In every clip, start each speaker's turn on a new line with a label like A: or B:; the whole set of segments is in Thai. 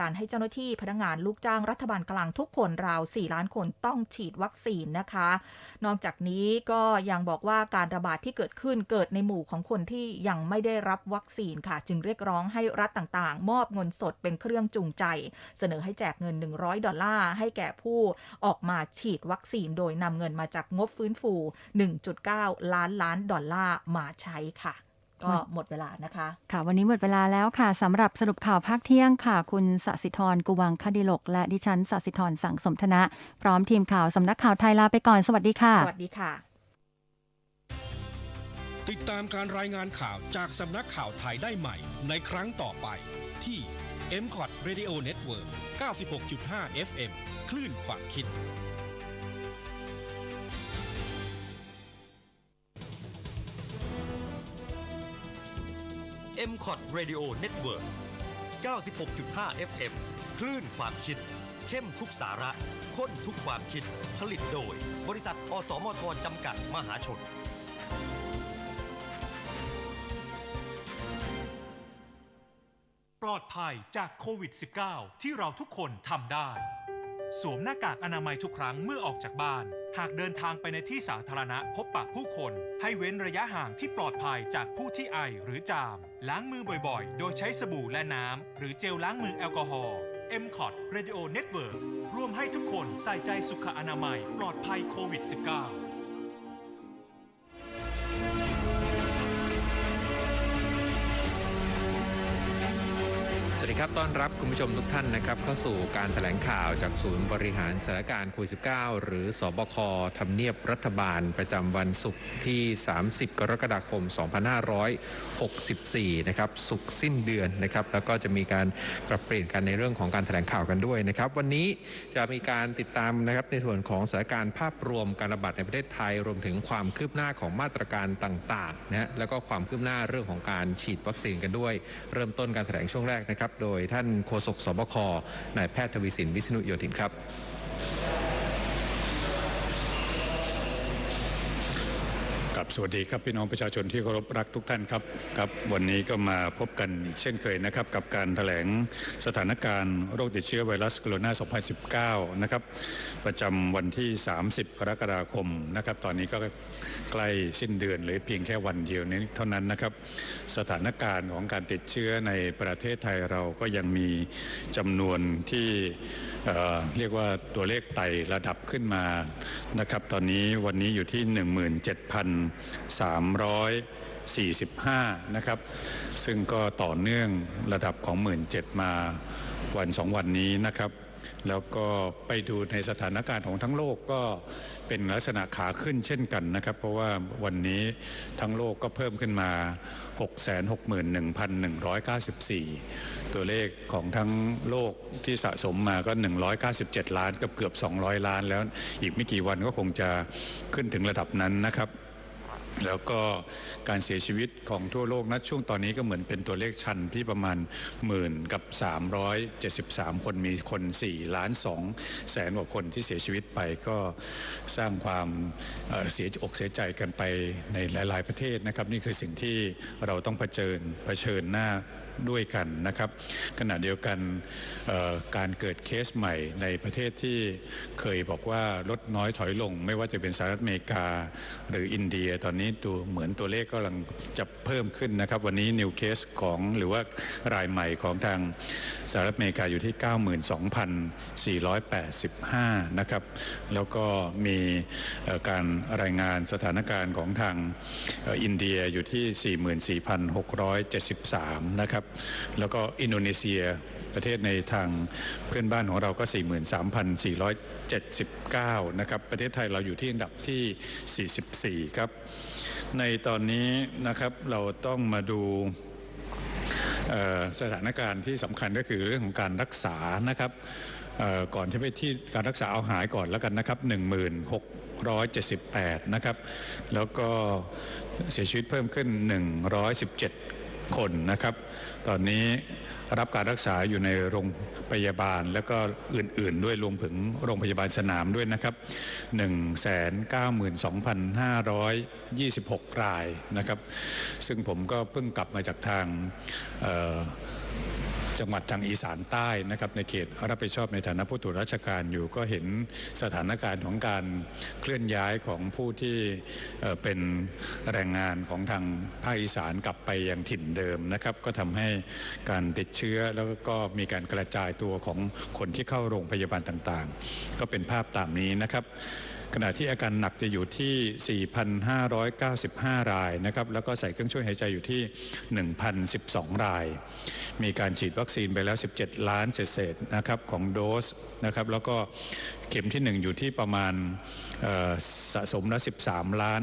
A: การให้เจ้าหน้าที่พนักงานลูกจ้างรัฐบาลกลางทุกคนราว 4 ล้านคนต้องฉีดวัคซีนนะคะ นอกจากนี้ก็ยังบอกว่าการระบาดที่เกิดขึ้นเกิดในหมู่ของคนที่ยังไม่ได้รับวัคซีนค่ะ จึงเรียกร้องให้รัฐต่างๆ มอบเงินสดเป็นเครื่องจูงใจ เสนอให้แจกเงิน 100 ดอลลาร์ให้แก่ผู้ออกมาฉีดวัคซีน โดยนำเงินมาจากงบฟื้นฟู 1.9 ล้านล้านดอลลาร์มาใช้ค่ะ ก็หมดเวลานะคะ
B: ค่ะ วันนี้หมดเวลาแล้วค่ะสำหรับสรุปข่าวภาคเที่ยงค่ะ คุณสสิธรกุวังคดิลก และดิฉันสสิธรสังสมธนะ พร้อมทีมข่าวสำนักข่าวไทยลาไปก่อนสวัสดีค่ะ
A: สวัสดีค่ะ
C: ติดตามการรายงานข่าวจากสำนักข่าวไทยได้ใหม่ ในครั้งต่อไปที่ m c o t Radio Network 96.5 FM คลื่นความคิด
D: m c o t Radio Network 96.5 FM คลื่นความคิด เข้มทุกสาระข้นทุกความคิด ผลิตโดย บริษัท อสมทจำกัดมหาชน
E: ปลอดภัยจากโควิด -19 ที่เราทุกคนทำได้ สวมหน้ากากอนามัยทุกครั้งเมื่อออกจากบ้าน หากเดินทางไปในที่สาธารณะพบปะผู้คน ให้เว้นระยะห่างที่ปลอดภัยจากผู้ที่ไอหรือจาม ล้างมือบ่อยๆ โดยใช้สบู่และน้ำ หรือเจลล้างมือแอลกอฮอล์ m c o t Radio Network ร่วมให้ทุกคนใส่ใจสุขอนามัยปลอดภัยโควิด -19
F: สวัสดีครับ ต้อนรับคุณผู้ชมทุกท่านนะครับ เข้าสู่การแถลงข่าวจากศูนย์บริหารสถานการณ์โควิด -19 หรือสบคทำเนียบรัฐบาลประจำวันศุกร์ที่ 30 กรกฎาคม 2564 นะครับ ศุกร์สิ้นเดือนนะครับ แล้วก็จะมีการปรับเปลี่ยนกันในเรื่องของการแถลงข่าวกันด้วยนะครับ วันนี้จะมีการติดตามนะครับในส่วนของสถานการณ์ภาพรวมการระบาดในประเทศไทย รวมถึงความคืบหน้าของมาตรการต่างๆนะฮะแล้วก็ความคืบหน้าเรื่องของการฉีดวัคซีนกันด้วย เริ่มต้นการแถลงช่วงแรกนะครับโดยท่านโฆษกสบค นายแพทย์ทวีสิน วิษณุโยธินครับ
G: ครับสวัสดีครับพี่น้องประชาชนที่เคารพรักทุกท่านครับครับวันนี้ก็มาพบกันอีกเช่นเคยนะครับ กับการแถลงสถานการณ์โรคติดเชื้อไวรัสโคโรนา 2019 นะครับ ประจำวันที่ 30 กรกฎาคมนะครับ ตอนนี้ก็ใกล้สิ้นเดือนเหรือเพียงแค่วันเดียวนี้เท่านั้นนะครับ สถานการณ์ของการติดเชื้อในประเทศไทยเราก็ยังมีจำนวนที่เอ่อเรียกว่าตัวเลขไต่ระดับขึ้นมานะครับ ตอนนี้วันนี้อยู่ที่ 17,000 345 นะครับ ซึ่งก็ต่อเนื่องระดับของ 17,000 มาวันสองวันนี้นะครับ แล้วก็ไปดูในสถานการณ์ของทั้งโลกก็เป็นลักษณะขาขึ้นเช่นกันนะครับ เพราะว่าวันนี้ทั้งโลกก็เพิ่มขึ้นมา 661,194 ตัวเลขของทั้งโลกที่สะสมมาก็ 197 ล้านกับเกือบ 200 ล้านแล้วอีกไม่กี่วันก็คงจะขึ้นถึงระดับนั้นนะครับ แล้วก็การเสียชีวิตของทั่วโลกนะช่วงตอนนี้ก็เหมือนเป็นตัวเลขชันที่ประมาณหมื่นกับ 373 คนมีคน 4 ล้าน2แสนกว่าคนที่เสียชีวิตไปก็สร้างความเอ่อเสียอกเสียใจกันไปในหลาย ๆ ประเทศนะครับ นี่คือสิ่งที่เราต้องเผชิญเผชิญหน้า ด้วยกันนะครับ ขณะเดียวกันการเกิดเคสใหม่ในประเทศที่เคยบอกว่าลดน้อยถอยลง ไม่ว่าจะเป็นสหรัฐอเมริกา หรืออินเดียตอนนี้ดูเหมือนตัวเลขก็กำลังจะเพิ่มขึ้นนะครับ วันนี้นิวเคสของหรือว่ารายใหม่ของทางสหรัฐอเมริกาอยู่ที่ 92,485 นะครับ แล้วก็มีการรายงานสถานการณ์ของทางอินเดียอยู่ที่ 44,673 นะครับแล้วก็อินโดนีเซียประเทศในทางเพื่อนบ้านของเราก็ 43,479 นะครับ ประเทศไทยเราอยู่ที่อันดับที่ 44 ครับ ในตอนนี้นะครับเราต้องมาดูสถานการณ์ที่สำคัญก็คือเรื่องของการรักษานะครับก่อนจะไปที่การรักษาเอาหายก่อนแล้วกันนะครับ 1678 นะครับ แล้วก็เสียชีวิตเพิ่มขึ้น 117 คนนะครับ ตอนนี้รับการรักษาอยู่ในโรงพยาบาล แล้วก็อื่นๆ ด้วยรวมถึงโรงพยาบาลสนามด้วยนะครับ 192,526 รายนะครับ ซึ่งผมก็เพิ่งกลับมาจากทางเอ่อ จังหวัดทางอีสานใต้นะครับในเขตรับผิดชอบในฐานะผู้ตรวจราชการอยู่ก็เห็นสถานการณ์ของการเคลื่อนย้ายของผู้ที่เป็นแรงงานของทางภาคอีสานกลับไปยังถิ่นเดิมนะครับ ก็ทำให้การติดเชื้อแล้วก็มีการกระจายตัวของคนที่เข้าโรงพยาบาลต่างๆ ก็เป็นภาพตามนี้นะครับ ขณะที่อาการหนักจะอยู่ที่ 4,595 รายนะครับแล้วก็ใส่เครื่องช่วยหายใจอยู่ที่ 1,012 ราย มีการฉีดวัคซีนไปแล้ว 17 ล้านเศษนะครับของโดสนะครับแล้วก็เข็มที่ 1 อยู่ที่ประมาณสะสมละ13 ล้าน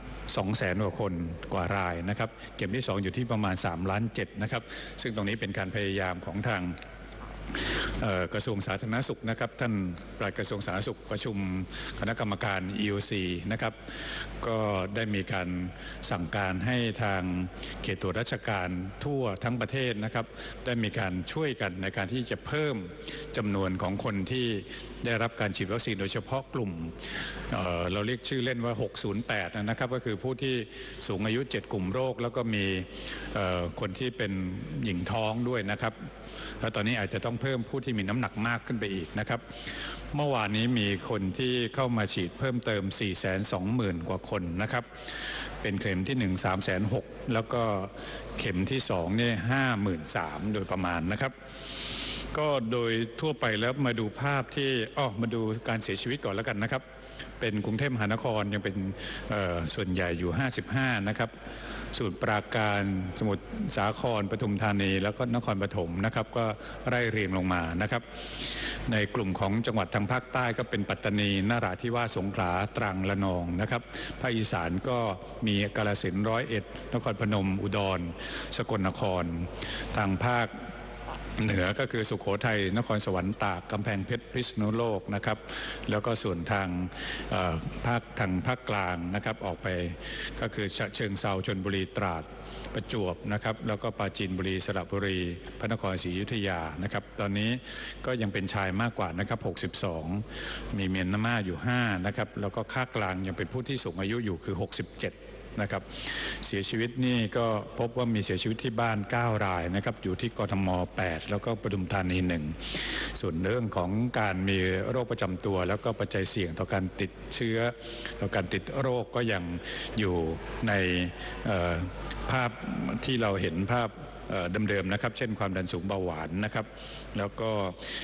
G: 2แสนกว่าคนกว่ารายนะครับ เข็มที่ 2 อยู่ที่ประมาณ 3 ล้าน7นะครับ ซึ่งตรงนี้เป็นการพยายามของทาง กระทรวงสาธารณสุขนะครับท่านปลัดกระทรวงสาธารณสุขประชุมคณะกรรมการ EOC นะครับก็ได้มีการสั่งการให้ทางเขตตรวจราชการทั่วทั้งประเทศนะครับได้มีการช่วยกันในการที่จะเพิ่มจำนวนของคนที่ได้รับการฉีดวัคซีนโดยเฉพาะกลุ่มเเราเรียกชื่อเล่นว่า 608 นะครับก็คือผู้ที่สูงอายุ 7 กลุ่มโรค แล้วก็มีคนที่เป็นหญิงท้องด้วยนะครับ แล้วตอนนี้อาจจะต้องเพิ่มผู้ที่มีน้ำหนักมากขึ้นไปอีกนะครับเมื่อวานนี้มีคนที่เข้ามาฉีดเพิ่มเติม 420,000 กว่าคนนะครับ เป็นเข็มที่ 1 3 6 0 0 0แล้วก็เข็มที่2เนี่ย53,000 โดยประมาณนะครับ ก็โดยทั่วไปแล้วมาดูภาพที่อ๋อมาดูการเสียชีวิตก่อนแล้วกันนะครับ เป็นกรุงเทพมหานครยังเป็นส่วนใหญ่อยู่ 55 นะครับ สูตรปราการสมุทรสาครปทุมธานี แล้วก็นครปฐมนะครับก็ไล่เรียงลงมานะครับ ในกลุ่มของจังหวัดทางภาคใต้ก็เป็นปัตตานีนราธิวาสสงขลาตรังละนองนะครับภาคอีสานก็มีกาลสินร้อยเอ็ดนครพนมอุดร สกลนคร ทางภาค เหนือก็คือสุขโขทัยนครสวรรค์ตากกำแพงเพชรพิษณุโลกนะครับแล้วก็ส่วนทางภาคทางภาคกลางนะครับออกไปก็คือเชิงเซาชนบุรีตราดประจวบนะครับแล้วก็ปราจีนบุรีสระบุรี พระนครศรีอยุธยานะครับตอนนี้ก็ยังเป็นชายมากกว่านะครับ62 มีเมียนมาอยู่5นะครับแล้วก็ค่ากลางยังเป็นผู้ที่สูงอายุอยู่คือ 67 นะครับ เสียชีวิตนี่ก็พบว่ามีเสียชีวิตที่บ้าน 9 รายนะครับอยู่ที่กทม 8 แล้วก็ปทุมธานี1ส่วนเรื่องของการมีโรคประจำตัว แล้วก็ปัจจัยเสี่ยงต่อการติดเชื้อต่อการติดโรคก็ยังอยู่ในภาพที่เราเห็นภาพเดิมๆนะครับ เช่นความดันสูงเบาหวานนะครับ แล้วก็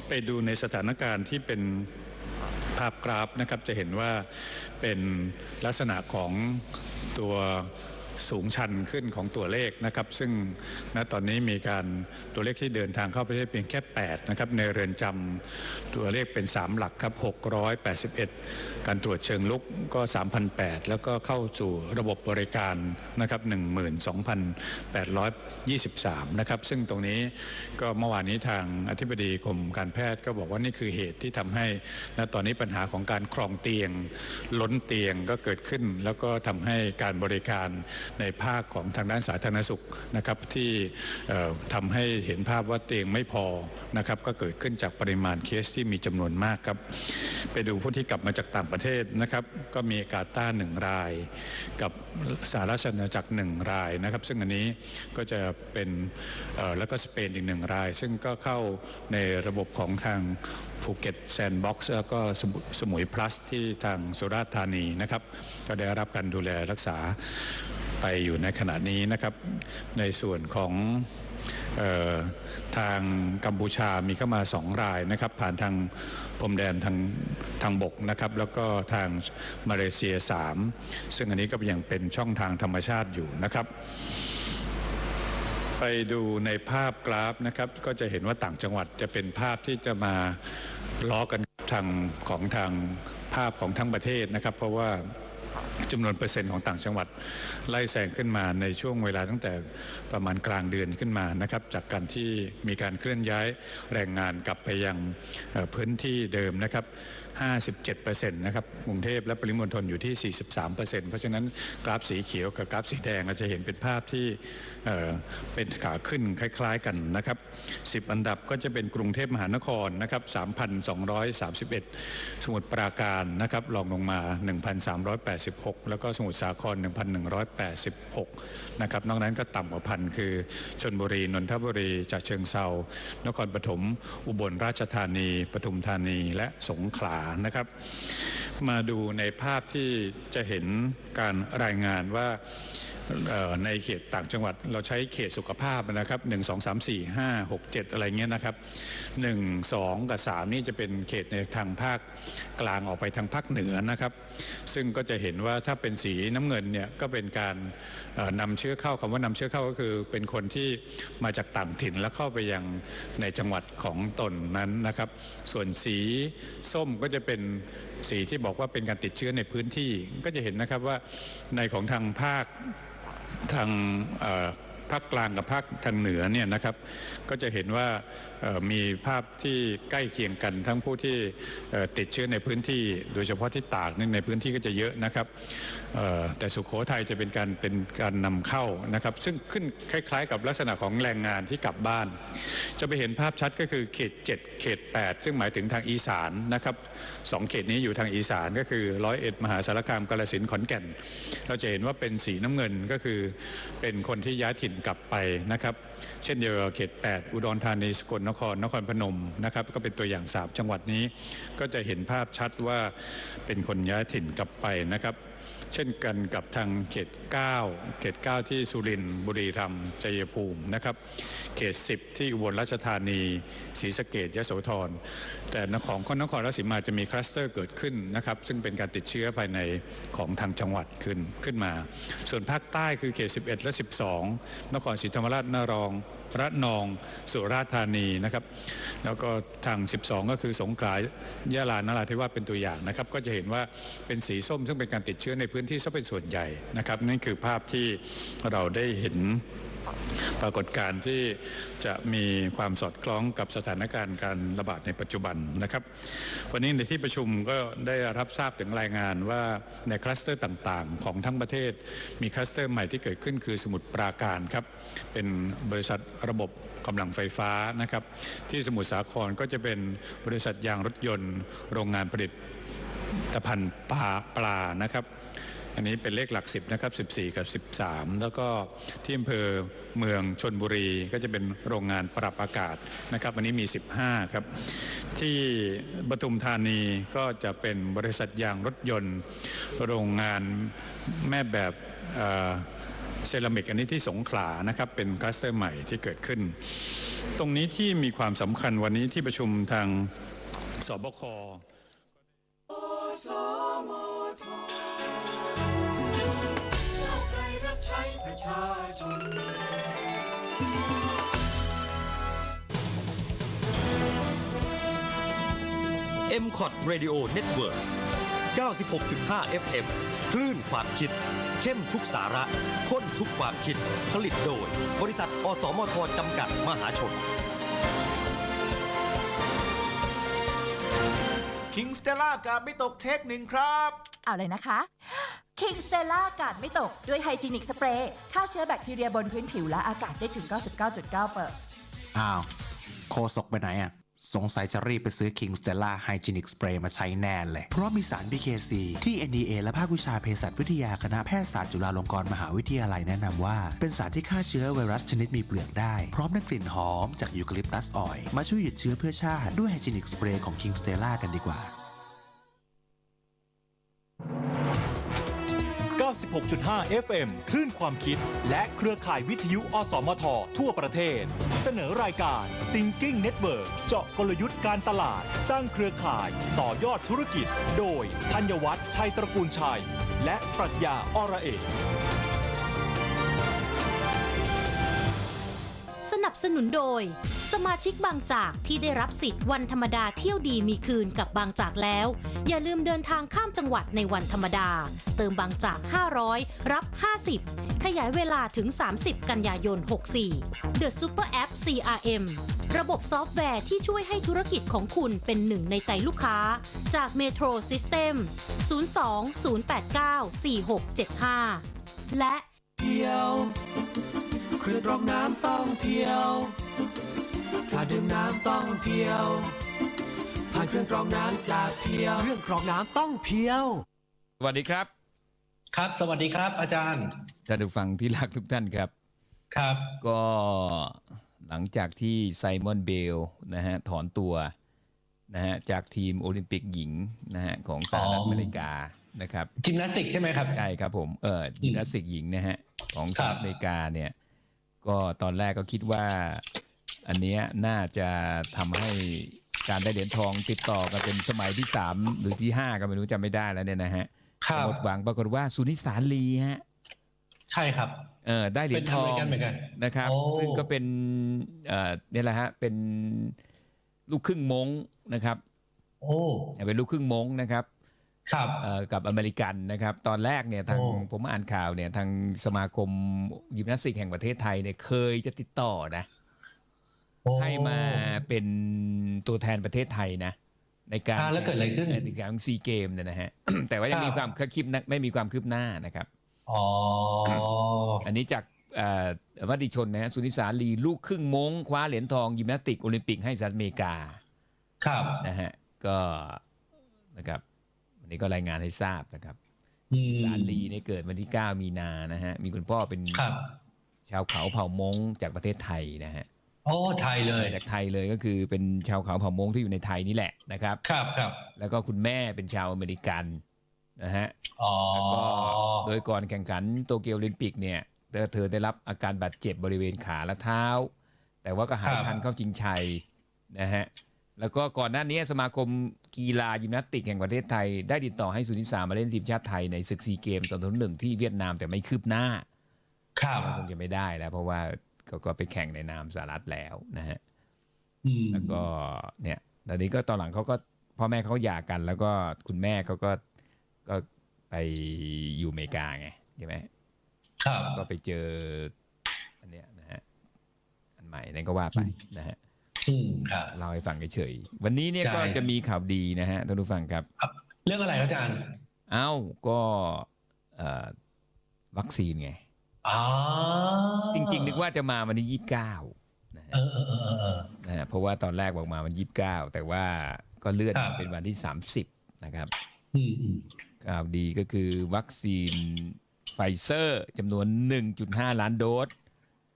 G: ไปดูในสถานการณ์ที่เป็น ภาพกราฟนะครับจะเห็นว่าเป็นลักษณะของตัว สูงชันขึ้นของตัวเลขนะครับ ซึ่งณตอนนี้มีการตัวเลขที่เดินทางเข้าประเทศเพียงแค่ 8 นะครับ ในเรือนจำตัวเลขเป็น 3 หลักครับ 681 การตรวจเชิงลุกก็ 3,008 แล้วก็เข้าสู่ระบบบริการนะครับ 12,823 นะครับ ซึ่งตรงนี้ก็เมื่อวานนี้ทางอธิบดีกรมการแพทย์ก็บอกว่านี่คือเหตุที่ทำให้ณตอนนี้ปัญหาของการครองเตียง ล้นเตียงก็เกิดขึ้น แล้วก็ทำให้การบริการในภาคของทางด้านสาธารณสุขนะครับที่เอ่อทำให้เห็นภาพว่าเตียงไม่พอนะครับก็เกิดขึ้นจากปริมาณเคสที่มีจำนวนมากครับไปดูผู้ที่กลับมาจากต่างประเทศนะครับก็มีกาตาร์หนึ่งราย กับสหราชอาณาจักรหนึ่งรายนะครับ ซึ่งอันนี้ก็จะเป็นแล้วก็สเปนอีกหนึ่งราย ซึ่งก็เข้าในระบบของทางภูเก็ตแซนด์บ็อกซ์แล้วก็สมุยพลัสที่ทางสุราษฎร์ธานีนะครับ ก็ได้รับการดูแลรักษา ไปอยู่ในขณะนี้นะครับ ในส่วนของออทางกัมพูชามีเข้ามาสองรายนะครับ ผ่านทางพรมแดนทางทางบกนะครับ แล้วก็ทางมาเลเซีย 3 ซึ่งอันนี้ก็ยังเป็นช่องทางธรรมชาติอยู่นะครับ ไปดูในภาพกราฟนะครับ ก็จะเห็นว่าต่างจังหวัดจะเป็นภาพที่จะมาล้อกันทางของทางภาพของทั้งประเทศนะครับ เพราะว่า จำนวนเปอร์เซ็นต์ของต่างจังหวัดไล่แซงขึ้นมาในช่วงเวลาตั้งแต่ประมาณกลางเดือนขึ้นมานะครับจากการที่มีการเคลื่อนย้ายแรงงานกลับไปยังพื้นที่เดิมนะครับ 57%นะครับกรุงเทพและปริมณฑลอยู่ที่ 43%เพราะฉะนั้นกราฟสีเขียวกับกราฟสีแดงเราจะเห็นเป็นภาพที่เเป็นขาขึ้นคล้ายๆกันนะครับ 10 อันดับก็จะเป็นกรุงเทพมหานครนะครับ 3,231 สมุทรปราการนะครับรองลงมา 1,386 แล้วก็สมุทรสาคร 1,186 นะครับ นอกนั้นก็ต่ำกว่าพันคือชนบุรี นนทบุรีจากเชิงเซานครปฐม อุบลราชธานี ปทุมธานี และสงขลานะครับ มาดูในภาพที่จะเห็นการรายงานว่าในเขตต่างจังหวัด เราใช้เขตสุขภาพนะครับ 1 2 3 4 5 6 7 อะไรเงี้ยนะครับ1 2 กับ 3 นี่จะเป็นเขตในทางภาคกลางออกไปทางภาคเหนือนะครับ ซึ่งก็จะเห็นว่าถ้าเป็นสีน้ำเงินเนี่ยก็เป็นการเอ่อนำเชื้อเข้าคำว่านำเชื้อเข้าก็คือ เป็นคนที่มาจากต่างถิ่นแล้วเข้าไปยังในจังหวัดของตนนั้นนะครับ ส่วนสีส้มก็จะเป็นสีที่บอกว่าเป็นการติดเชื้อในพื้นที่ก็จะเห็นนะครับว่าในของทางภาค ทางภาคกลางกับภาคทางเหนือเนี่ยนะครับ ก็จะเห็นว่ามีภาพที่ใกล้เคียงกันทั้งผู้ที่ติดเชื้อในพื้นที่ โดยเฉพาะที่ตากนี่ในพื้นที่ก็จะเยอะนะครับแต่สุขโขทัยจะเป็นการเป็นการนำเข้านะครับ ซึ่งขึ้นคล้ายๆ กับลักษณะของแรงงานที่กลับบ้าน จะไปเห็นภาพชัดก็คือเขต 7 เขต 8 ซึ่งหมายถึงทางอีสานนะครับสองเขตนี้อยู่ทางอีสานก็คือร้อยเอ็ดมหาสารคามกาฬสินธุ์ขอนแก่น เราจะเห็นว่าเป็นสีน้ำเงินก็คือเป็นคนที่ย้ายถิ่นกลับไปนะครับเช่นเดียวกับเขต 8 อุดรธานีสกลนครนครพนมนะครับก็เป็นตัวอย่าง 3 จังหวัดนี้ ก็จะเห็นภาพชัดว่าเป็นคนย้ายถิ่นกลับไปนะครับ เช่นกันกับทางเขต 9 เขต 9 ที่สุรินทร์บุรีรัมย์ชัยภูมินะครับ เขต 10 ที่อุบลราชธานีศรีสะเกดยโสธร แต่ของของนครราชสีมาจะมีคลัสเตอร์เกิดขึ้นนะครับ ซึ่งเป็นการติดเชื้อภายในของทางจังหวัดขึ้นขึ้นมา ส่วนภาคใต้คือเขต 11 และ 12 นครศรีธรรมราชนารอง ระนองสุราษฎร์ธานีนะครับแล้วก็ทาง 12 ก็คือสงขลายะลานราธิวาสเป็นตัวอย่างนะครับ ก็จะเห็นว่าเป็นสีส้มซึ่งเป็นการติดเชื้อในพื้นที่ซะเป็นส่วนใหญ่นะครับนั่นคือภาพที่เราได้เห็น ปรากฏการณ์ที่จะมีความสอดคล้องกับสถานการณ์การระบาดในปัจจุบันนะครับ วันนี้ในที่ประชุมก็ได้รับทราบถึงรายงานว่าในคลัสเตอร์ต่างๆ ของทั้งประเทศ มีคลัสเตอร์ใหม่ที่เกิดขึ้นคือสมุทรปราการครับ เป็นบริษัทระบบกำลังไฟฟ้านะครับ ที่สมุทรสาครก็จะเป็นบริษัทยางรถยนต์ โรงงานผลิตตะพันธ์ปลาปลานะครับ อันนี้เป็นเลขหลัก 10 นะครับ 14 กับ 13 แล้วก็ที่อำเภอเมืองชนบุรีก็จะเป็นโรงงานปรับอากาศนะครับ อันนี้มี 15 ครับ ที่ปทุมธานีก็จะเป็นบริษัทยางรถยนต์ โรงงานแม่แบบเซรามิกอันนี้ที่สงขลานะครับ เป็นคลัสเตอร์ใหม่ที่เกิดขึ้น ตรงนี้ที่มีความสำคัญวันนี้ที่ประชุมทางสบค
D: m c o t Radio Network 96.5 FM คลื่นความคิด เข้มทุกสาระ ข้นทุกความคิด ผลิตโดย บริษัท อสมทจำกัดมหาชน
H: คิงสเตล่ากาไม่ตกเทคหนึ่งครับ
I: เอาเลยนะคะ King Stella อากาศไม่ตกด้วยไฮจีนิกสเปรย์ฆ่าเชื้อแบคทีเรียบนพื้นผิวและอากาศได้ถึง 99.9เปอร์
J: อ้าว โคศกไปไหนอะ สงสัยจะรีบไปซื้อ King Stella Hygienic Spray มาใช้แน่เลย เพราะมีสาร BKC ที่ NDA และภาควิชาเภสัชวิทยาคณะแพทยศาสตร์จุฬาลงกรณ์มหาวิทยาลัยแนะนำว่า เป็นสารที่ฆ่าเชื้อไวรัสชนิดมีเปลือกได้ พร้อมด้กลิ่นหอมจากยูคาลิปตัสออยล์มาช่วยหยุดเชื้อเพื่อชาติด้วย Hygienic Spray ของ King Stella กันดีกว่า
E: 96.5 FM คลื่นความคิด และเครือข่ายวิทยุ อสมท ทั่วประเทศ เสนอรายการ Thinking Network เจาะกลยุทธ์การตลาด สร้างเครือข่าย ต่อยอดธุรกิจ โดยธัญวัฒน์ชัยตระกูลชัย และปรัชญาอระเอก
I: ส
K: นับสนุนโดย สมาชิกบางจากที่ได้รับสิทธิ์วันธรรมดาเที่ยวดีมีคืนกับบางจากแล้ว อย่าลืมเดินทางข้ามจังหวัดในวันธรรมดา เติมบางจาก 500 รับ 50 ขยายเวลาถึง 30 กันยายน 64 The Super App CRM ระบบซอฟต์แวร์ที่ช่วยให้ธุรกิจของคุณเป็นหนึ่งในใจลูกค้า จาก Metro System 02-089-4675 และ
L: เพียว ครื่องกรองน้ำต้องเพียว ถ้าดื่มน้ำต้องเพียว ผ่านเครื่องกรองน้ำจากเพียว เครื่องกรองน้ำต้องเพียว
M: สวัสดีครับ
N: ครับ สวัสดีครับ อาจารย์
M: ท่านผู้ฟังที่รักทุกท่านครับ
N: ครับ
M: ก็หลังจากที่ไซมอนเบลนะฮะถอนตัวนะฮะจากทีมโอลิมปิกหญิงนะฮะของสหรัฐอเมริกานะครับ
N: จิมนาสติกใช่ไหมครับ
M: ใช่ครับผม เออยิมนาสติกหญิงนะฮะของสหรัฐอเมริกาเนี่ย ก็ตอนแรกก็คิดว่า อันเนี้ยน่าจะทำให้การได้เหรียญทองติดต่อกันเป็นสมัยที่3หรือที่5ก็ไม่รู้จำไม่ได้แล้วเนี่ยนะฮะ
N: ครับ
M: หมดหวังปรากฏว่าสุนิสาลีฮะ
N: ใช่ครับ
M: เออได้เหรียญทอง
N: เป็นอเมริกันเหมือนกัน
M: นะครับ
N: โอ้
M: ซึ่งก็เป็นเอ่อเนี่ยแหละฮะเป็นลูกครึ่งมงนะครับ
N: โอ้
M: เป็นลูกครึ่งมงนะครับ
N: ครับ
M: เอ่อ กับอเมริกันนะครับ ตอนแรกเนี่ยทาง
N: โอ้
M: ผมอ่านข่าวเนี่ยทางสมาคมยิมนาสติกแห่งประเทศไทยเนี่ยเคยจะติดต่อนะ
N: โอ้
M: ให้มาเป็นตัวแทนประเทศไทยนะ ในการ
N: อ่าแล้วเกิดอะไรขึ้น
M: ในการซีเกมเนี่ยนะฮะ แต่ว่ายังมี
N: ค
M: ครับวามคืบหน้าไม่มีความคืบหน้านะครับ
N: อ๋อ
M: อันนี้จากเอ่อมติชนนะฮะสุนิสาลีลูกครึ่งมงคว้าเหรียญทองยิมนาสติกโอลิมปิกให้สหรัฐอเมริกา
N: ครับ
M: นะฮะก็นะครับวั นนี้ก็รายงานให้ทราบนะครับ
N: อืม
M: สาลีเนี่ยเกิดวันที่ 9 มีนานะฮะ มีคุณพ่อเป็น
N: ครับ
M: ชาวเขาเผ่ามงจากประเทศไทยนะฮะ
N: โอ้ไทยเลย
M: จากไทยเลยก็คือเป็นชาวเขาเผ่ามงที่อยู่ในไทยนี่แหละนะครับ
N: ครับครับ
M: แล้วก็คุณแม่เป็นชาวอเมริกันนะฮะ
N: อ๋อ
M: แล้วก็โดยก่อนแข่งขันโตเกียวโอลิมปิกเนี่ยเธอเธอได้รับอาการบาดเจ็บบริเวณขาและเท้า แต่ว่าก็หายทันเข้าชิงชัยนะฮะ แล้วก็ก่อนหน้านี้สมาคมกีฬายิมนาสติกแห่งประเทศไทย ได้ติดต่อให้สุนิสามาเล่นทีมชาติไทยในศึกซีเกมสองพันหนึ่งที่เวียดนามแต่ไม่คืบหน้า
N: ครับ
M: คงจะไม่ได้แล้ว เพราะว่าก็ก็ไปแข่งในนามสหรัฐแล้วนะฮะ
N: อืม
M: แล้วก็เนี่ยตอนนี้ก็ตอนหลังเขาก็พ่อแม่เขาหย่ากัน แล้วก็คุณแม่เขาก็ก็ไปอยู่อเมริกาไงใช่ไหม
N: ครับ
M: ก็ไปเจออันเนี้ยนะฮะอันใหม่นั่นก็ว่าไปนะฮะ
N: อืมครับ
M: เล่าให้ฟังเฉยๆวันนี้เนี่ย
N: ใช่
M: ก็จะมีข่าวดีนะฮะท่านผู้ฟังครับ
N: เรื่องอะไรครับอาจารย์
M: เอ้าก็เอ่อวัคซีนไง
N: อ๋อ
M: จริง ๆ นึกว่าจะมาวันที่ยี่สิบเก้านะฮะ
N: เออเออเออเออเออ
M: นะฮะเพราะว่าตอนแรกบอกมาวันยี่สิบเก้าแต่ว่าก็เลื่อน
N: ครั
M: มา
N: บ
M: เป็นวันที่สามสิบนะครับ
N: อืมอืม
M: ข่าวดีก็คือวัคซีนไฟเซอร์จำนวน 1.5 ล้านโดส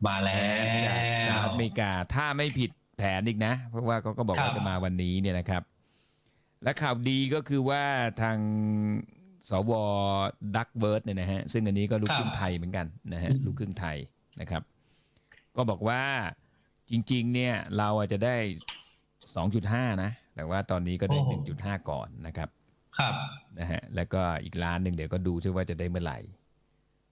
N: มาแล้
M: จากสหรัฐ
N: ว
M: อเมริกา ถ้าไม่ผิด แผนอีกนะ เพราะว่าเขาก็บอก
N: ครับ
M: ว่าจะมาวันนี้เนี่ยนะครับ และข่าวดีก็คือว่าทางสวดักเบิร์ดเนี่ยนะฮะซึ่งอันนี้ก็ลูกครึ่งไทยเหมือนกันนะฮะลูกครึ่งไทยนะครับ ก็บอกว่าจริง ๆ เนี่ยเราอาจจะได้ 2.5 นะ แต่ว่าตอนนี้ก็ได้ 1.5 ก่อนนะครับ
N: ครับ
M: นะฮะแล้วก็อีกล้านหนึ่งเดี๋ยวก็ดูซิว่าจะได้เมื่อไหร่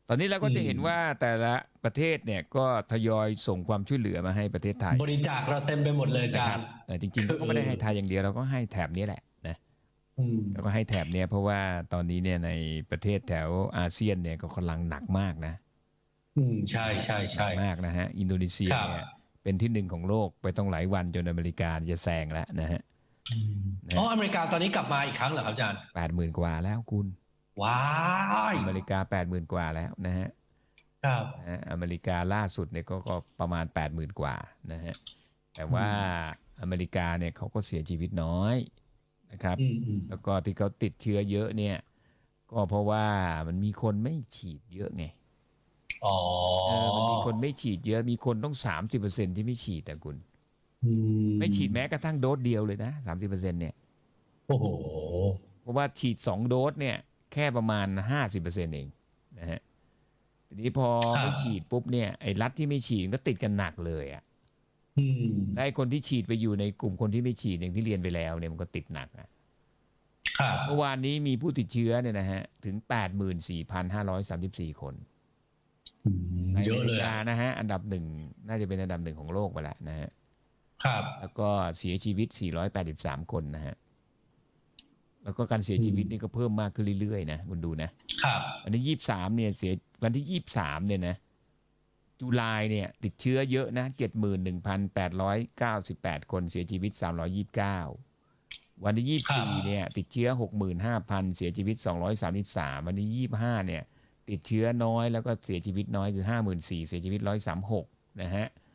M: ตอนนี้เราก็จะเห็นว่าแต่ละประเทศเนี่ยก็ทยอยส่งความช่วยเหลือมาให้ประเทศไทย
N: บริจาคเราเต็มไปหมดเลยอา
M: นะ
N: จา
M: ค
N: ร
M: รับ
N: ย์
M: เออจริงๆเราก็ไม่ได้ให้ไทยอย่างเดียวเราก็ให้แถบนี้แหละนะ
N: อืม
M: เราก็ให้แถบเนี้ยเพราะว่าตอนนี้เนี่ยในประเทศแถวอาเซียนเนี่ยก็กำลังหนักมากนะ
N: อืมใช่ใช่ใช่
M: หนักมากนะฮะ อินโดนีเซีย
N: ครับ
M: เนี่ยเป็นที่หนึ่งของโลกไปต้องหลายวันจนอเมริกาจะแซงแล้วนะฮะ
N: อ๋ออเมริกาตอนนี้กลับมาอีกครั้งเหรอครับอาจารย์
M: แปดหมื่นกว่าแล้วคุณ
N: ว้าย
M: อเมริกาแปดหมื่นกว่าแล้วนะฮะ
N: ครับ
M: นะฮะอเมริกาล่าสุดเนี่ยก็ก็ประมาณ8 0,000กว่านะฮะแต่ว่าอเมริกาเนี่ยเขาก็เสียชีวิตน้อยนะครับ
N: อืมอืม
M: แล้วก็ที่เขาติดเชื้อเยอะเนี่ย ก็เพราะว่ามันมีคนไม่ฉีดเยอะไง
N: อ๋อ
M: เออมันมีคนไม่ฉีดเยอะมีคนต้อง30%ที่ไม่ฉีดแต่คุณ
N: อื
M: ไม่ฉีดแม้กระทั่งโดสเดียวเลยนะ30%เนี่ย
N: โอ้โห
M: เพราะว่าฉีด2โดสเนี่ย แค่ประมาณ 50%เองนะฮะทีนี้พอ
N: ครับ
M: ไม่ฉีดปุ๊บเนี่ยไอ้รัฐที่ไม่ฉีดก็ติดกันหนักเลยอะ
N: อืม
M: และไอ้คนที่ฉีดไปอยู่ในกลุ่มคนที่ไม่ฉีดอย่างที่เรียนไปแล้วเนี่ยมันก็ติดหนักนะครับเมื่อวานนี้มีผู้ติดเชื้อเนี่ยนะฮะถึง 84,534 คนใน
N: เย
M: อ
N: อะ
M: เม
N: เล
M: ริ
N: ย
M: กา
N: อะ
M: นะฮะอันดับหนึ่งน่าจะเป็นอันดับหนึ่งของโลกไปแล้วนะฮะ
N: ครับ
M: แล้วก็เสียชีวิต 483 คนนะฮะ แล้วก็การเสียชีวิตนี่ก็เพิ่มมากขึ้นเรื่อยๆนะคุณดูนะ
N: ครับ
M: วันที่23เนี่ยเสียวันที่23เนี่ยนะจุลายเนี่ยติดเชื้อเยอะนะ71,898คนเสียชีวิต329วันที่24เนี่ยติดเชื้อ65,000เสียชีวิต233วันที่25เนี่ยติดเชื้อน้อยแล้วก็เสียชีวิตน้อยคือ54,000เสียชีวิต136นะฮะแต่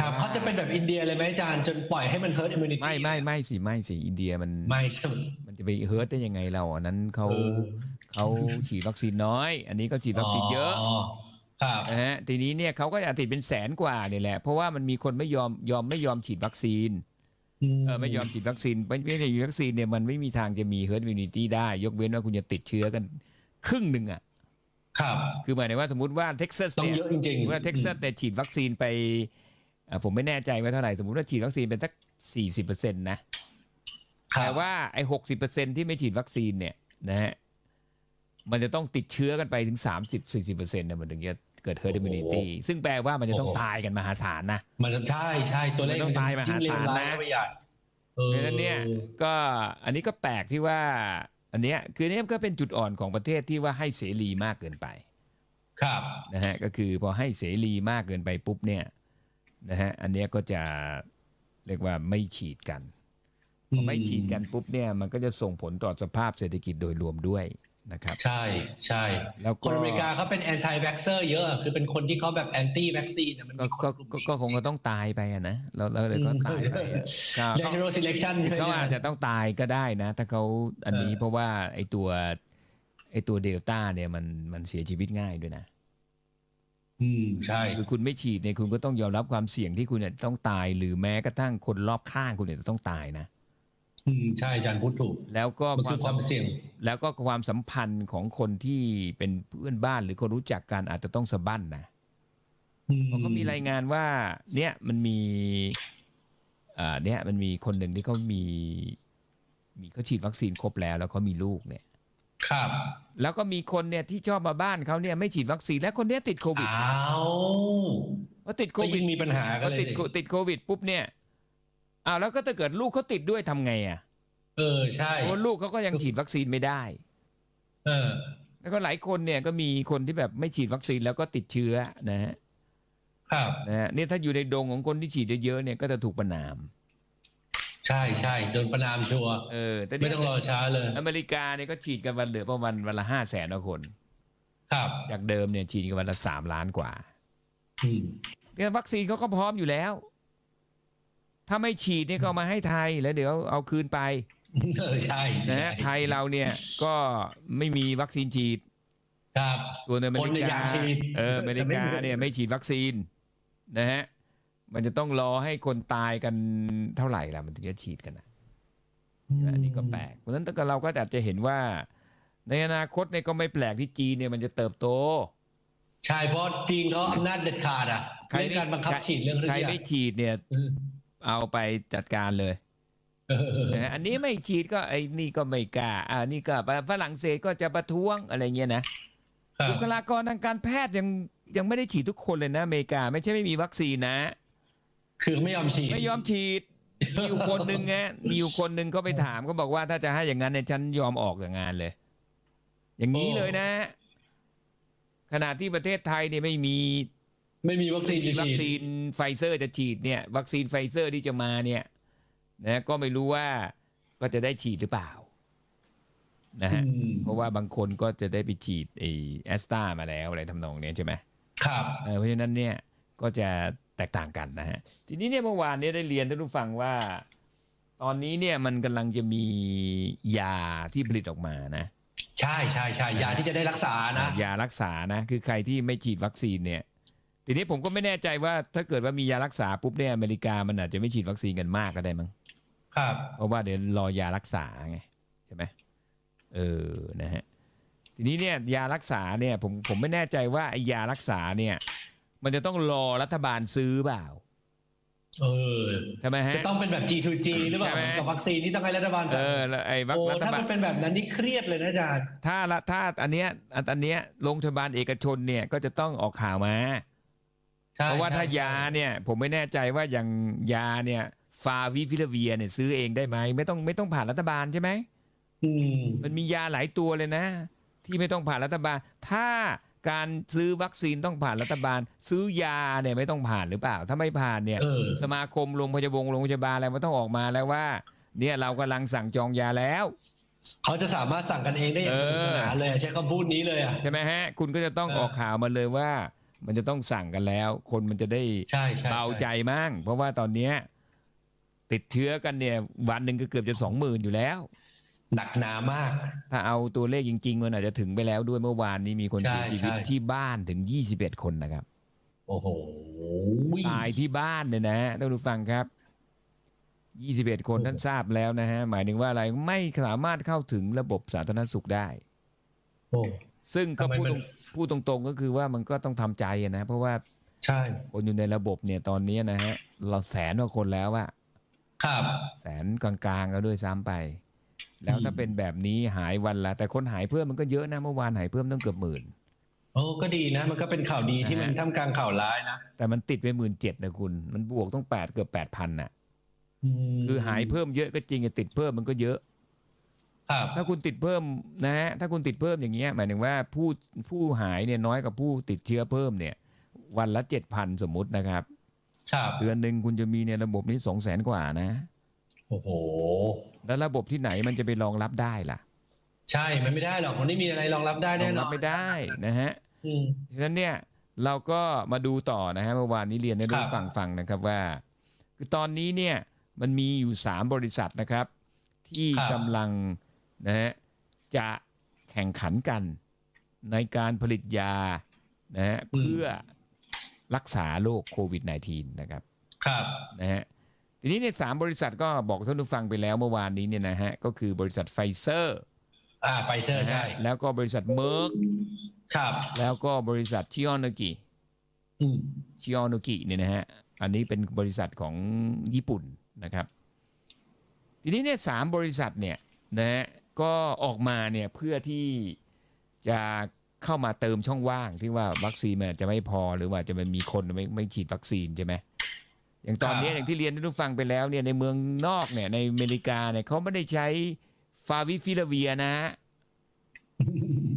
N: ครับ
M: ว่า
N: เขาจะเป็นแบบอินเดียเลยไหมอาจารย์จนปล่อยให้มัน herd immunity
M: ไม่ไม่ไม่สิไม่สิอินเดียมัน
N: ไม่ใช่ไหม
M: มันจะไปเฮิร์ตได้ยังไงเราอันนั้นเขา
N: เออ
M: เขาฉีดวัคซีนน้อย อันนี้ก็ฉีดวัคซีนเยอะ
N: ครับ
M: นะฮะทีนี้เนี่ยเขาก็จะติดเป็นแสนกว่าเนี่ยแหละ เพราะว่ามันมีคนไม่ยอมยอมไม่ยอมฉีดวัคซีนเออไม่ยอมฉีดวัคซีนไม่ไม่ได้ฉีดวัคซีนเนี่ยมันไม่มีทางจะมี herd immunity ได้ ยกเว้นว่าคุณจะติดเชื้อกันครึ่งหนึ่งอะ
N: ครับ
M: คือหมายถึงว่าสมมติว่าเท็กซัส
N: ต้อง
M: เนี่ย
N: เยอะจริงๆ
M: ว่าเท็กซัสเนี่ยฉีดวัคซีนไปอะ ผมไม่แน่ใจว่าเท่าไหร่ สมมติว่าฉีดวัคซีนเป็นสักสี่สิบเปอร์เซ็นต์นะแต่ว่าไอ้หกสิบเปอร์เซ็นที่ไม่ฉีดวัคซีนเนี่ยนะฮะมันจะต้องติดเชื้อกันไปถึงสามสิบสี่สิบเปอร์เซ็นต์เนี่ยมันถึงจะเกิด herd immunity ซึ่งแปลว่ามันจะต้อง
N: โอ้โห
M: ตายกันมหาศาลนะ
N: มันจะใช่ใช่ตัวเลข
M: มันต้องตายมหาศาลนะ
N: ยิ่งเลวร้ยเข้ไปใหญ่เออ
M: เพราะฉะนั้นเนี่ยก็อันนี้ก็แปลกที่ว่า อันเนี้ยคือเนี่ยก็เป็นจุดอ่อนของประเทศที่ว่าให้เสรีมากเกินไป
N: ครับ
M: นะฮะก็คือพอให้เสรีมากเกินไปปุ๊บเนี่ย นะฮะอันเนี้ยก็จะเรียกว่าไม่ฉีดกันพอไม่ฉีดกันปุ๊บเนี่ยมันก็จะส่งผลต่อสภาพเศรษฐกิจโดยรวมด้วยนะครับ
N: ใช่ใช่
M: แล้ว
N: ค
M: ก็
N: นอเมริกาเขาเป็น anti vaxxer เยอะอะคือเป็นคนที่เขาแบบ anti vaccine อะมัน
M: ก็
N: มีคน
M: ก็
N: กลุ่ม
M: ก็
N: นี้
M: ก็คงก็ต้องตายไปอะนะแล้วแล้วเลยก็ตายไปอะก็
N: natural selection ใช่ไหม
M: เขาอาจจะต้องตายก็ได้นะ ถ้าเขาอันนี้
N: เออ
M: เพราะว่าไอตัวไอตัวเดลต้าเนี่ยมันมันเสียชีวิตง่ายด้วยนะ
N: อืมใช่
M: คือคุณไม่ฉีดเนี่ยคุณก็ต้องยอมรับความเสี่ยงที่คุณจะต้องตาย หรือแม้กระทั่งคนรอบข้างคุณเนี่ยจะต้องตายนะ
N: อืมใช่อาจารย์พูดถูก
M: แล้วก็
N: มันคือความเสี่ยง
M: แล้วก็ความสัมพันธ์ของคนที่เป็นเพื่อนบ้านหรือคนรู้จักกันอาจจะต้องสะบั้นนะเพราะเขามีรายงานว่า เนี่ยมันมีอ่าเนี่ยมันมีคนหนึ่งที่เขามี มีเขาฉีดวัคซีนครบแล้ว แล้วเขามีลูกเนี่ย
N: ครับ
M: แล้วก็มีคนเนี่ยที่ชอบมาบ้านเขาเนี่ยไม่ฉีดวัคซีนและคนเนี้ยติดโควิด
N: อ้าว
M: พอติดโค
N: ก็
M: วิด
N: ยิ่งมีปัญหา
M: พ
N: กัน
M: อ
N: เลย
M: ติดโคติดโควิดปุ๊บเนี่ยอ้าวแล้วก็ถ้าเกิดลูกเขาติดด้วยทำไงอะ
N: เออใช่
M: เพราะว่าลูกเขาก็ยังฉีดวัคซีนไม่ได้
N: เออ
M: แล้วก็หลายคนเนี่ยก็มีคนที่แบบไม่ฉีดวัคซีนแล้วก็ติดเชื้อนะฮะ
N: ครับ
M: นะฮะเนี่ยถ้าอยู่ในดงของคนที่ฉีดเยอะๆเนี่ยก็จะถูกประนาม
N: ใช่ใช่โดนประนามชัวร์
M: เออแต่
N: ไม่ต้องรอช้าเลย
M: อเมริกาเนี่ยก็ฉีดกันวันเหลือประมาณวันละห้าแสนคน
N: ครับ
M: จากเดิมเนี่ยฉีดกันวันละสามล้านกว่า
N: อืม
M: เนี่ยวัคซีนเขาก็พร้อมอยู่แล้ว ถ้าไม่ฉีดเนี่ยก็เอามาให้ไทยแล้วเดี๋ยวเอาคืนไป
N: เออใช่
M: นะฮะไทยเราเนี่ยก็ไม่มีวัคซีนฉีด
N: ครับ
M: ส่วนอเม
N: คน
M: ริ
N: เนี่ยอยากา
M: ก
N: ฉีด
M: เอออเมริกา
N: แต่ไม่มี
M: เนี่ยไม่ฉีดวัคซีนนะฮะ มันจะต้องรอให้คนตายกันเท่าไหร่ล่ะมันถึงจะฉีดกันนะอันนี้ก็แปลกเพราะฉะนั้นเราก็อาจจะเห็นว่า ในอนาคตเนี่ยก็ไม่แปลกที่จีนเนี่ยมันจะเติบโต
N: ใช่เพราะจีนเขาอำนาจเด็ดขาดอะ
M: ใคร
N: เรื่อง
M: ไม่
N: การบังคับฉีดเรื่อง
M: ใครไม่ฉีดเนี่ย เอาไปจัดการเลยนะฮะอันนี้ไม่ฉีดก็ไอ้นี่ก็ไม่กล้าอ่านี่ก็ฝรั่งเศสก็จะประท้วงอะไรเงี้ยนะบุคลากรทางการแพทย์ยังยังไม่ได้ฉีดทุกคนเลยนะอเมริกา ไม่ใช่ไม่มีวัคซีนนะ
N: คือไม่ยอมฉีด
M: ไม่ยอมฉีด มีอยู่คนหนึ่งไงมีอยู่คนหนึ่งก็ไปถามก็บอกว่าถ้าจะให้อย่างนั้นเนี่ยฉันยอมออกจากงานเลย อย่างนี้เลยนะ ขณะที่ประเทศไทยเนี่ยไม่มี
N: ไม่มีวัคซีนจะฉีด
M: วัคซีนไฟเซอร์จะฉีดเนี่ย วัคซีนไฟเซอร์ที่จะมาเนี่ย นะก็ไม่รู้ว่าก็จะได้ฉีดหรือเปล่า นะฮะเพราะว่าบางคนก็จะได้ไปฉีดไอแอสตรามาแล้วอะไรทำนองเนี้ยใช่ไหม
N: ครับ
M: เออเพราะฉะนั้นเนี่ยก็จะ แตกต่างกันนะฮะทีนี้เนี่ยเมื่อวานเนี่ยได้เรียนท่านผู้ฟังว่า ตอนนี้เนี่ยมันกำลังจะมียาที่ผลิตออกมานะ
N: ใช่ใช่ใช่ยาที่จะได้รักษานะ
M: ยารักษานะคือใครที่ไม่ฉีดวัคซีนเนี่ยทีนี้ผมก็ไม่แน่ใจว่าถ้าเกิดว่ามียารักษาปุ๊บเนี่ยอเมริกามันอาจจะไม่ฉีดวัคซีนกันมากก็ได้มั้ง
N: ครับ
M: เพราะว่าเดี๋ยวรอยารักษาไงใช่ไหมเออนะฮะทีนี้เนี่ยยารักษาเนี่ยผมผมไม่แน่ใจว่าไอ้ยารักษาเนี่ย มันจะต้องรอรัฐบาลซื้อเปล่า
N: เออ
M: ใช่ไหมฮะ
N: จะต้องเป็นแบบ G2G หรือเปล่า
M: ใช่ไหม
N: กับวัคซีนที่ต้องให้รัฐบาล
M: เอ
N: สั่ง
M: อแล้วไอ้วัค
N: โอ้
M: รัฐ
N: ถ้า
M: บา
N: มั
M: ล
N: นเป็นแบบนั้นนี่เครียดเลยนะอาจารย์
M: ถ้าละถ้าอันเนี้ยอันอันเนี้ยโรงพยาบาลเอกชนเนี่ยก็จะต้องออกข่าวมา
N: ใช่
M: เพราะว่าถ้า
N: ใช่
M: ยาเนี่ย ผมไม่แน่ใจว่าอย่างยาเนี่ยฟาวิฟิลาเวียเนี่ยซื้อเองได้ไหมไม่ต้องไม่ต้องผ่านรัฐบาลใช่ไหม
N: อืม
M: มันมียาหลายตัวเลยนะ ที่ไม่ต้องผ่านรัฐบาล ถ้า การซื้อวัคซีนต้องผ่านรัฐบาล ซื้อยาเนี่ยไม่ต้องผ่านหรือเปล่า ถ้าไม่ผ่านเนี่ย
N: เออ
M: สมาคมโรงพยาบาลโรงพยาบาลอะไรมันต้องออกมาแล้วว่า เนี่ยเรากำลังสั่งจองยาแล้ว
N: เขาจะสามารถสั่งกันเองได้อย่างสนุกสนานเลยอะใช้คำพูดนี้เลยอะ
M: ใช่ไหมฮะ คุณก็จะต้อง
N: เออ
M: ออกข่าวมาเลยว่า มันจะต้องสั่งกันแล้ว คนมันจะได้
N: ใช่ใช่
M: เบาใจมั่งเพราะว่าตอนเนี้ยติดเชื้อกันเนี่ย วันหนึ่งก็เกือบจะสองหมื่นอยู่แล้ว
N: หนักหนามาก
M: ถ้าเอาตัวเลขจริง ๆ มันอาจจะถึงไปแล้วด้วยเมื่อวานนี้มีคน
N: ใช่
M: เสียชีวิต
N: ใช่
M: ที่บ้านถึง 21 คนนะครับ
N: โอ้โห
M: ตายที่บ้านเนี่ยนะฮะท่านผู้ฟังครับ21คนท่านทราบแล้วนะฮะ หมายถึงว่าอะไรไม่สามารถเข้าถึงระบบสาธารณสุขได้
N: โอ้
M: ซึ่งก็
N: ทำไม
M: พูด
N: มัน
M: ตรงพูดตรงๆก็คือว่ามันก็ต้องทำใจอะนะ เพราะว่า
N: ใช่
M: คนอยู่ในระบบเนี่ยตอนนี้นะฮะ เราแสนกว่าคนแล้วอะ
N: ครับ
M: แสนกลางๆแล้วด้วยซ้ำไป แล้วถ้าเป็นแบบนี้หายวันละ แต่คนหายเพิ่มมันก็เยอะนะเมื่อวานหายเพิ่มต้องเกือบหมื่น
N: โอ้ก็ดีนะ มันก็เป็นข่าวดีที่มัน
M: นะฮะ
N: ท่ามกลางข่าวร้ายนะ
M: แต่มันติดไปหมื่นเจ็ดนะคุณ มันบวกต้องแปดเกือบแปดพันน่ะคือหายเพิ่มเยอะก็จริงแต่ติดเพิ่มมันก็เยอะ
N: ครับ
M: ถ้าคุณติดเพิ่มนะฮะถ้าคุณติดเพิ่มอย่างเงี้ยหมายถึงว่าผู้ผู้หายเนี่ยน้อยกว่าผู้ติดเชื้อเพิ่มเนี่ย วันละเจ็ดพันสมมุตินะครับ
N: ครับ
M: เดือนหนึ่งคุณจะมีในระบบนี้สองแสนกว่านะ
N: โอ้โห
M: แล้วระบบที่ไหนมันจะไปรองรับได้ล่ะ
N: ใช่ มันไม่ได้หรอก มันไม่มีอะไรรองรับได้
M: ร
N: แน่
M: อง
N: น
M: รั
N: อบน
M: ไม่ได้นะฮะ
N: อืม
M: ฉะนั้นเนี่ยเราก็มาดูต่อนะฮะเมื่อวานนี้เรียนได้ด้วย
N: ครับ
M: ฟังฟังนะครับว่า คือตอนนี้เนี่ยมันมีอยู่ 3 บริษัทนะครับ ที่
N: ครับ
M: กำลังนะฮะจะแข่งขันกันในการผลิตยานะฮะเพื่อรักษาโรคโควิด -19 นะครับ
N: ครับ
M: นะฮะ ทีนี้เนี่ยสามบริษัทก็บอกท่านผู้ฟังไปแล้วเมื่อวานนี้เนี่ยนะฮะก็คือบริษัทไฟเซอร์
N: อ่าไฟเซอร์
M: นะ
N: ใช่
M: ฮะแล้วก็บริษัทเมอร์ก
N: ครับ
M: แล้วก็บริษัทชิออนกิ
N: อืม
M: ชิออนกิเนี่ยนะฮะอันนี้เป็นบริษัทของญี่ปุ่นนะครับ ทีนี้เนี่ยสามบริษัทเนี่ยนะฮะก็ออกมาเนี่ยเพื่อที่จะเข้ามาเติมช่องว่างที่ว่าวัคซีนมันอาจจะไม่พอหรือว่าจะมันมีคนไม่ไม่ฉีดวัคซีนใช่ไหม อย่างตอนนี้
N: ครับ
M: อย่างที่เรียนให้ทุกฟังไปแล้วเนี่ยในเมืองนอกเนี่ยในอเมริกาเนี่ยเขาไม่ได้ใช้ฟาวิฟิลาเวียนะฮะ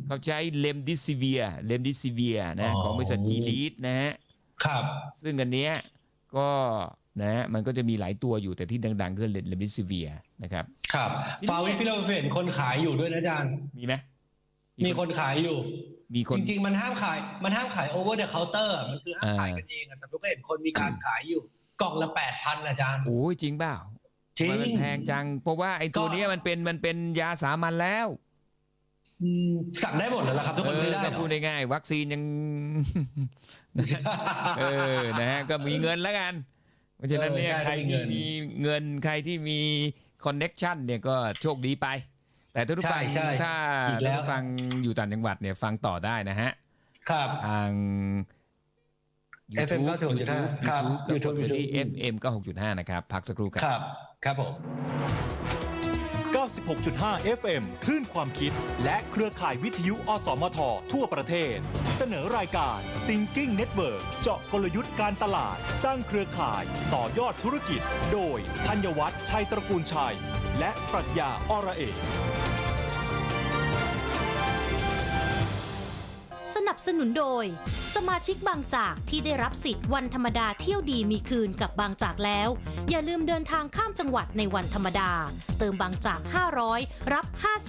M: เขาใช้เลมดิซิเวียเลมดิซิเวียนะของบริษัทจีลีดนะฮะ
N: ครับ
M: ซึ่งอันเนี้ยก็นะฮะมันก็จะมีหลายตัวอยู่แต่ที่ดังๆคือเลมดิซิเวียนะครับ
N: ครับ
M: ทีนี้
N: ฟาวิพิโลเฟนคนขายอยู่ด้วยนะอาจารย์
M: มีไหม
N: มีคนขายอยู่
M: มีคน
N: จริงๆ มันห้ามขาย มันห้ามขายโอเวอร์เดอะเคาน์เตอร์มันคือห้ามขาย
M: อ่า
N: กันเองอะแต่ผมก็เห็นคนมีการขายอยู่ กล่องละแปดพันอาจารย์
M: โอ้ยจริงเปล่า
N: จริง
M: ทำไมมันแพงจัง เพราะว่าไอ้ตัวเนี้ยมันเป็นมันเป็นยาสามัญแล้ว
N: อืมสั่งได้หมดแล้วล่ะครับทุกคนซื้อได้
M: ก็
N: เหร
M: พู
N: อ
M: ดง่ายๆวัคซีนยังเออนะฮะก็มีเงินแล้วกัน เพราะฉะนั้นเนี่ย
N: เออใช่
M: ใคร
N: มีเงิ
M: ที่
N: น
M: มีเงินใครที่มีคอนเน็กชันเนี่ยก็โชคดีไป แต่ถ้าทุกฟัง
N: ใช่ใช่
M: ถ้า
N: อีกแล้
M: ท่าน
N: ว
M: ผู้ฟังอยู่ต่างจังหวัดเนี่ยฟังต่อได้นะฮะ
N: ครับ
M: ทาง
N: FM
M: YouTube
N: 96.5
M: YouTube
N: ครับ
M: YouTube แล้วกด
N: YouTube
M: ไปที่
N: YouTube
M: FM 96.5 นะครับ พักสักครู่ครับ
N: ครับ ครับผม
E: 96.5 FM คลื่นความคิด และเครือข่ายวิทยุ อสมท ทั่วประเทศ เสนอรายการ Thinking Network เจาะกลยุทธ์การตลาด สร้างเครือข่าย ต่อยอดธุรกิจ โดยธัญวัฒน์ชัยตระกูลชัย และปรัชญาอระเอก
K: สนับสนุนโดย สมาชิกบางจากที่ได้รับสิทธิ์วันธรรมดาเที่ยวดีมีคืนกับบางจากแล้ว อย่าลืมเดินทางข้ามจังหวัดในวันธรรมดา เติมบางจาก 500 รับ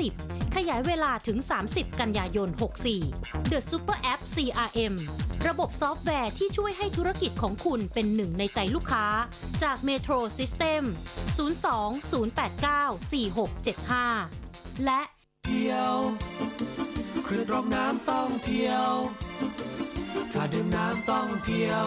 K: 50 ขยายเวลาถึง 30 กันยายน 64 The Super App CRM ระบบซอฟต์แวร์ที่ช่วยให้ธุรกิจของคุณเป็นหนึ่งในใจลูกค้า จาก Metro System 02-089-4675 และ
L: เพียว คือรองน้ำต้องเพียว ถ้าดื่มน้ำต้องเพียว